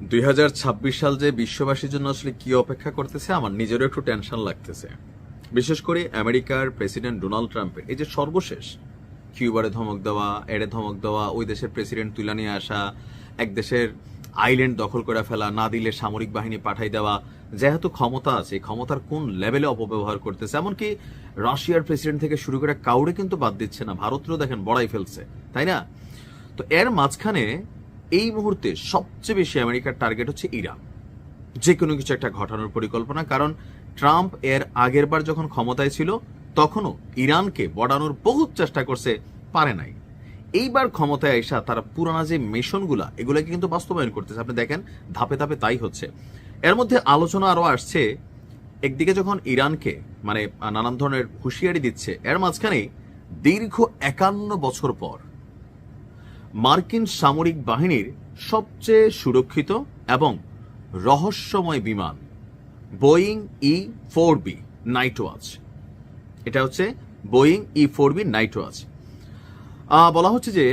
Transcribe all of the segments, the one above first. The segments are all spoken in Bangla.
দুই হাজার ছাব্বিশ সাল যে বিশ্ববাসীর জন্য আসলে কি অপেক্ষা করতেছে, আমার নিজেরও একটু টেনশন লাগতেছে। বিশেষ করে আমেরিকার প্রেসিডেন্ট ডোনাল্ড ট্রাম্পের। এই যে সর্বশেষ, কিউবারে ধমক দেওয়া, এড়ে ধমক দেওয়া, ওই দেশের প্রেসিডেন্ট তুলে নিয়ে আসা, এক দেশের আইল্যান্ড দখল করে ফেলা, না দিলে সামরিক বাহিনী পাঠাই দেওয়া, যেহেতু ক্ষমতা আছে ক্ষমতার কোন লেভেলে অপব্যবহার করতেছে? এমনকি রাশিয়ার প্রেসিডেন্ট থেকে শুরু করে কাউরে কিন্তু বাদ দিচ্ছে না ভারতেরও দেখেন বড়াই ফেলছে, তাই না? তো এর মাঝখানে এই মুহূর্তে সবচেয়ে বেশি আমেরিকার টার্গেট হচ্ছে ইরান। যে কোনো কিছু একটা ঘটানোর পরিকল্পনা, কারণ ট্রাম্প এর আগের বার যখন ক্ষমতায় ছিল, তখনও ইরানকে বড়ানোর বহুত চেষ্টা করছে, পারে নাই। এইবার ক্ষমতায় আসা তারা পুরানা যে মিশনগুলা, এগুলোকে কিন্তু বাস্তবায়ন করতেছে। আপনি দেখেন, ধাপে ধাপে তাই হচ্ছে। এর মধ্যে আলোচনা আরও আসছে, একদিকে যখন ইরানকে মানে নানান ধরনের হুঁশিয়ারি দিচ্ছে, এর মাঝখানে দীর্ঘ একান্ন বছর পর মার্কিন সামরিক বাহিনীর সবচেয়ে সুরক্ষিত এবং রহস্যময় বিমান, Boeing E four B nightwatch এটা হচ্ছে Boeing E four B nightwatch বলা হচ্ছে যে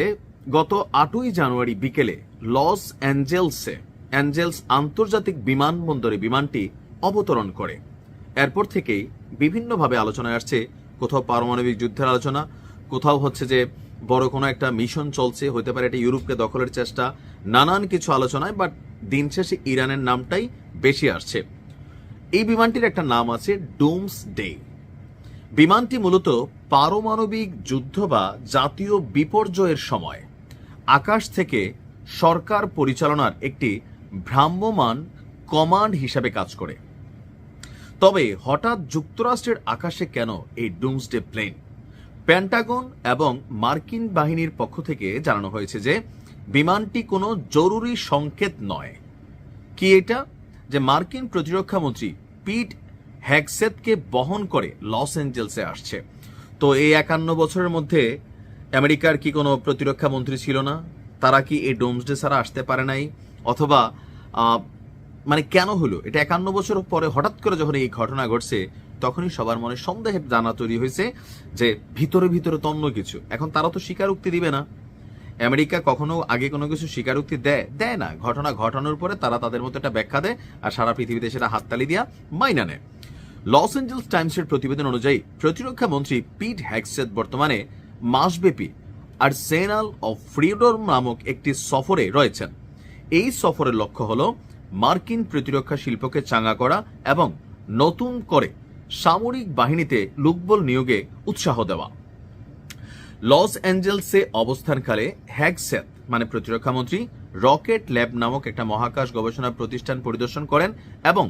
গত আটই জানুয়ারি বিকেলে লস অ্যাঞ্জেলসে, অ্যাঞ্জেলস আন্তর্জাতিক বিমানবন্দরে বিমানটি অবতরণ করে। এরপর থেকেই বিভিন্নভাবে আলোচনায় আসছে, কোথাও পারমাণবিক যুদ্ধের আলোচনা, কোথাও হচ্ছে যে বড় কোনো একটা মিশন চলছে হতে পারে এটা ইউরোপকে দখলের চেষ্টা, নানান কিছু আলোচনায় বাট দিন শেষে ইরানের নামটাই বেশি আসছে। এই বিমানটির একটা নাম আছে ডোমস ডে বিমানটি মূলত পারমাণবিক যুদ্ধ বা জাতীয় বিপর্যয়ের সময় আকাশ থেকে সরকার পরিচালনার একটি ভ্রাম্যমান কমান্ড হিসাবে কাজ করে। তবে হঠাৎ যুক্তরাষ্ট্রের আকাশে কেন এই ডুমসডে প্লেন প্যান্টাগন এবং মার্কিন বাহিনীর পক্ষ থেকে জানানো হয়েছে যে বিমানটি কোনো জরুরি সংকেত নয়। কি এটা? যে মার্কিন প্রতিরক্ষা মন্ত্রী পিট হ্যাকসেতকে বহন করে লস অ্যাঞ্জেলসে আসছে। তো এই একান্ন বছরের মধ্যে আমেরিকার কি কোনো প্রতিরক্ষা মন্ত্রী ছিল না? তারা কি এই ডোমসডে ছাড়া আসতে পারে নাই? অথবা মানে কেন হলো? এটা একান্ন বছর পরে হঠাৎ করে যখন এই ঘটনা ঘটছে তখনই সবার মনে সন্দেহের জানা তৈরি হয়েছে যে ভিতরে ভিতরে তো অন্য কিছু। এখন তারা তো স্বীকারোক্তি দিবে না। আমেরিকা কখনো আগে কোনো কিছু স্বীকারোক্তি দেয় দেয় না। ঘটনা ঘটানোর পরে তারা তাদের মতো একটা ব্যাখ্যা দেয় আর সারা পৃথিবীতে সেটা হাততালি দিয়া মাইনা নেয়। লস অ্যাঞ্জেলস টাইমসের প্রতিবেদন অনুযায়ী প্রতিরক্ষা মন্ত্রী পিট হ্যাকসেট বর্তমানে মাসব্যাপী আর্সেনাল অফ ফ্রিডম নামক একটি সফরে রয়েছেন। এই সফরের লক্ষ্য হল মার্কিন প্রতিরক্ষা শিল্পকে চাঙ্গা করা এবং নতুন করে সামরিক বাহিনীতে লোকবল নিয়োগে উৎসাহ দেওয়া। লস অ্যাঞ্জেলসে অবস্থানকালে হ্যাগসেথ মানে প্রতিরক্ষা মন্ত্রী, রকেট ল্যাব নামক একটা মহাকাশ গবেষণা প্রতিষ্ঠান পরিদর্শন করেন এবং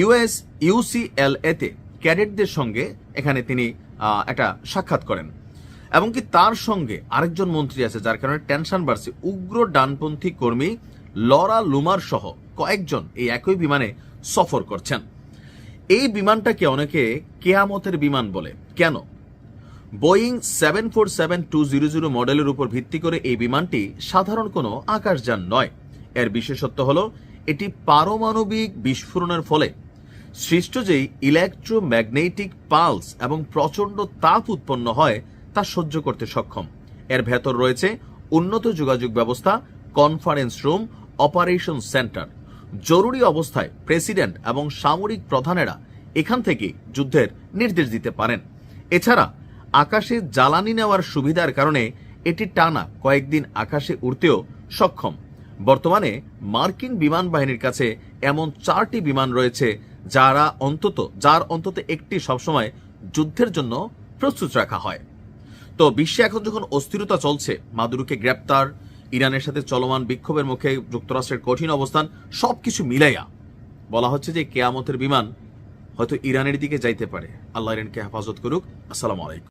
ইউএস ইউসিএলএ তে ক্যাডেটদের সঙ্গে এখানে তিনি একটা সাক্ষাৎ করেন। এবং কি তার সঙ্গে আরেকজন মন্ত্রী আছে, যার কারণে টেনশন বাড়ছে। উগ্র ডানপন্থী কর্মী লরা লুমার সহ কয়েকজন এই একই বিমানে সফর করছেন। এই বিমানটাকে অনেকে কেয়ামতের বিমান বলে। কেন? Boeing seven four seven two zero zero মডেলের উপর ভিত্তি করে এই বিমানটি সাধারণ কোনো আকাশযান নয়। এর বিশেষত্ব হল, এটি পারমাণবিক বিস্ফোরণের ফলে সৃষ্ট যেই ইলেকট্রোম্যাগনেটিক পালস এবং প্রচণ্ড তাপ উৎপন্ন হয়, তা সহ্য করতে সক্ষম। এর ভেতর রয়েছে উন্নত যোগাযোগ ব্যবস্থা কনফারেন্স রুম অপারেশন সেন্টার জরুরি অবস্থায় প্রেসিডেন্ট এবং সামরিক প্রধানেরা এখান থেকে যুদ্ধের নির্দেশ দিতে পারেন। এছাড়া আকাশে জ্বালানি নেওয়ার সুবিধার কারণে এটি টানা কয়েকদিন আকাশে উড়তেও সক্ষম। বর্তমানে মার্কিন বিমান বাহিনীর কাছে এমন চারটি বিমান রয়েছে যারা অন্তত, যার অন্তত একটি সবসময় যুদ্ধের জন্য প্রস্তুত রাখা হয়। তো বিশ্বে এখন যখন অস্থিরতা চলছে, মাদুরুকে গ্রেপ্তার ইরানের সাথে চলমান বিক্ষোভের মুখে যুক্তরাষ্ট্রের কঠিন অবস্থান সবকিছু মিলাইয়া বলা হচ্ছে যে কেয়ামতের বিমান হয়তো ইরানের দিকে যাইতে পারে। আল্লাহ ইরানকে হেফাজত করুক। আসসালামু আলাইকুম।